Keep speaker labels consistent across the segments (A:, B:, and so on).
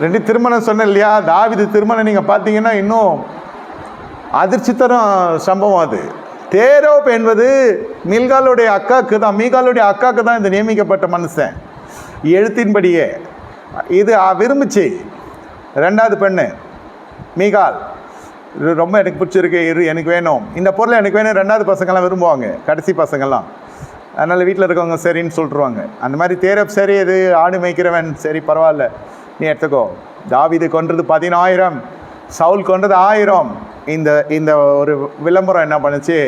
A: ரெண்டு திருமணம் சொன்னேன் இல்லையா தாவிது திருமணம் நீங்கள் பார்த்தீங்கன்னா இன்னும் அதிர்ச்சி தரும் சம்பவம் அது. தேரோப் என்பது மில்காலுடைய அக்காக்கு தான் மீகாலுடைய அக்காக்கு தான் இந்த நியமிக்கப்பட்ட மனுஷன். எழுத்தின்படியே. இது விரும்பிச்சு விரும்புச்சு. ரெண்டாவது பெண்ணு மீகால் இது ரொம்ப எனக்கு பிடிச்சிருக்கு இரு எனக்கு வேணும். இந்த பொருளை எனக்கு வேணும் ரெண்டாவது பசங்கள்லாம் விரும்புவாங்க கடைசி பசங்கள்லாம். அதனால் வீட்டில் இருக்கவங்க சரின்னு சொல்லிட்டுருவாங்க அந்த மாதிரி தேரப் சரி இது ஆடு மேய்க்கிறவன் சரி பரவாயில்ல. நீ எடுத்துக்கோ. தாவிது கொன்றது பதினாயிரம் சவுல் கொன்றது ஆயிரம். இந்த இந்த ஒரு விளம்பரம் என்ன பண்ணுச்சு?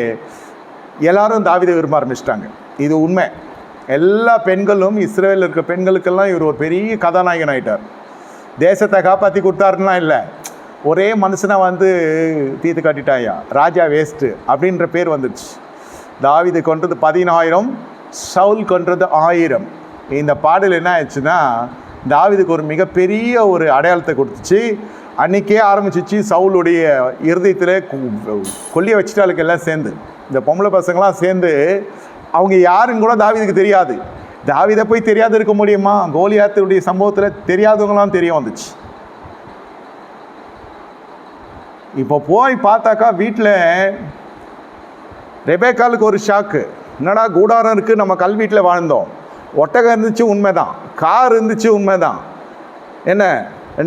A: எல்லாரும் தாவீதை விரும்ப ஆரம்பிச்சிட்டாங்க. இது உண்மை. எல்லா பெண்களும் இஸ்ரேலில் இருக்க பெண்களுக்கெல்லாம் இவர் ஒரு பெரிய கதாநாயகன் ஆயிட்டார். தேசத்தை காப்பாற்றி கொடுத்தாருன்னா இல்லை. ஒரே மனுஷனை வந்து தீர்த்து காட்டிட்டாயா? ராஜா வேஸ்ட்டு அப்படின்ற பேர் வந்துடுச்சு. தாவிது கொன்றது பதினாயிரம் சவுல் கொன்றது ஆயிரம். இந்த பாடல் என்ன ஆயிடுச்சுன்னா தாவிதுக்கு ஒரு மிகப்பெரிய ஒரு அடையாளத்தை கொடுத்துச்சு. அன்றைக்கே ஆரம்பிச்சிச்சு சவுளுடைய இருதயத்தில் கொல்லிய வச்சுட்டாளுக்கு எல்லாம் சேர்ந்து. இந்த பொம்பளை பசங்களாம் சேர்ந்து அவங்க யாருன்னு கூட தாவிதுக்கு தெரியாது. தாவிதை போய் தெரியாது இருக்க முடியுமா? கோலியாத்துடைய சம்பவத்தில் தெரியாதவங்களாம் தெரிய வந்துச்சு. இப்போ போய் பார்த்தாக்கா வீட்டில் ரெபேக்காலுக்கு ஒரு ஷாக்கு என்னடா கூடாரம் இருக்குது நம்ம கல்வீட்டில் வாழ்ந்தோம். ஒட்டகம் இருந்துச்சு உண்மைதான். கார் இருந்துச்சு உண்மைதான். என்ன?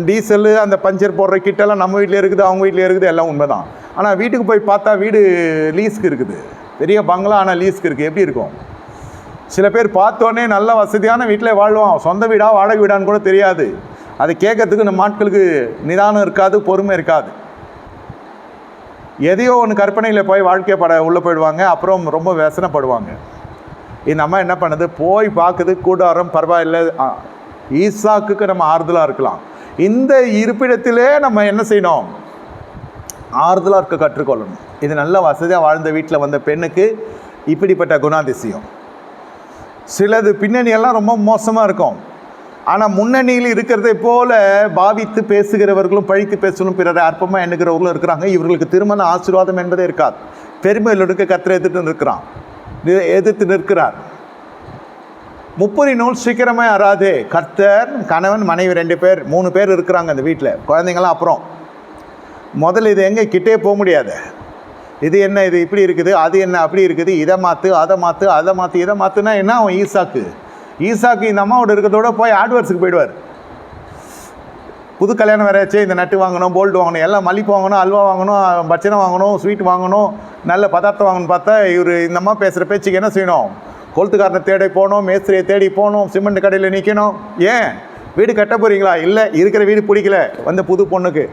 A: டீசலு அந்த பஞ்சர் போடுற கிட்டெல்லாம் நம்ம வீட்டில் இருக்குது அவங்க வீட்டில் இருக்குது எல்லாம் உண்மைதான். ஆனால் வீட்டுக்கு போய் பார்த்தா வீடு லீஸ்க்கு இருக்குது. பெரிய பங்களா ஆனால் லீஸ்க்கு இருக்குது எப்படி இருக்கும்? சில பேர் பார்த்தோன்னே நல்ல வசதியான வீட்டில் வாழ்வான். சொந்த வீடாக வாடகை வீடான்னு கூட தெரியாது. அதை கேட்கறதுக்கு நம்ம ஆட்களுக்கு நிதானம் இருக்காது பொறுமை இருக்காது. எதையோ ஒன்று கற்பனையில் போய் வாழ்க்கை பட உள்ளே போயிடுவாங்க. அப்புறம் ரொம்ப व्यசனப்படுவாங்க இந்த அம்மா என்ன பண்ணுது? போய் பார்க்குது கூடாரம் பரவாயில்ல. ஈசாக்குக்கு நம்ம ஆறுதலாக இருக்கலாம். இந்த இருப்பிடத்திலே நம்ம என்ன செய்யணும்? ஆறுதலாக இருக்க கற்றுக்கொள்ளணும். இது நல்ல வசதியாக வாழ்ந்த வீட்டில் வந்த பெண்ணுக்கு இப்படிப்பட்ட குணாதிசயம். சிலது பின்னணியெல்லாம் ரொம்ப மோசமாக இருக்கும். ஆனால் முன்னணியில் இருக்கிறதை போல பாவித்து பேசுகிறவர்களும் பழித்து பேசணும் பிறரை அற்பமாக எண்ணுகிறவர்களும் இருக்கிறாங்க. இவர்களுக்கு திருமண ஆசீர்வாதம் என்பதே இருக்காது. பெருமையில் எடுக்க கத்திர எடுத்துகிட்டு இருக்கிறான் எதிர்த்து நிற்கிறார். முப்பரி நூல் சீக்கிரமே அறாது கர்த்தர் கணவன் மனைவி ரெண்டு பேர் மூணு பேர் இருக்கிறாங்க அந்த வீட்டில். குழந்தைங்களாம் அப்புறம். முதல்ல இது எங்கே? கிட்டே போக முடியாது. இது என்ன? இது இப்படி இருக்குது. அது என்ன? அப்படி இருக்குது. இதை மாற்று அதை மாற்று அதை மாற்று இதை மாற்றுனா என்ன அவன் ஈசாக்கு. ஈசாக்கு இந்த அம்மாவோட இருக்கிறதோட போய் ஆட்வர்ஸுக்கு போயிடுவார். புது கல்யாணம் வேறாச்சே இந்த நட்டு வாங்கணும் போல்ட் வாங்கணும் எல்லாம் மல்லிப்பூ வாங்கணும் அல்வா வாங்கணும் பச்சனை வாங்கணும் ஸ்வீட் வாங்கணும் நல்ல பதார்த்தம் வாங்கணும்னு பார்த்தா இவர் இந்த அம்மா பேசுகிற பேச்சுக்கு என்ன செய்யணும்? கொளுத்துக்காரனை தேடி போகணும் மேஸ்திரியை தேடி போகணும் சிமெண்ட் கடையில் நிற்கணும் ஏன்? வீடு கட்ட போகிறீங்களா இல்லை இருக்கிற வீடு பிடிக்கல. வந்த புது பொண்ணுக்கு.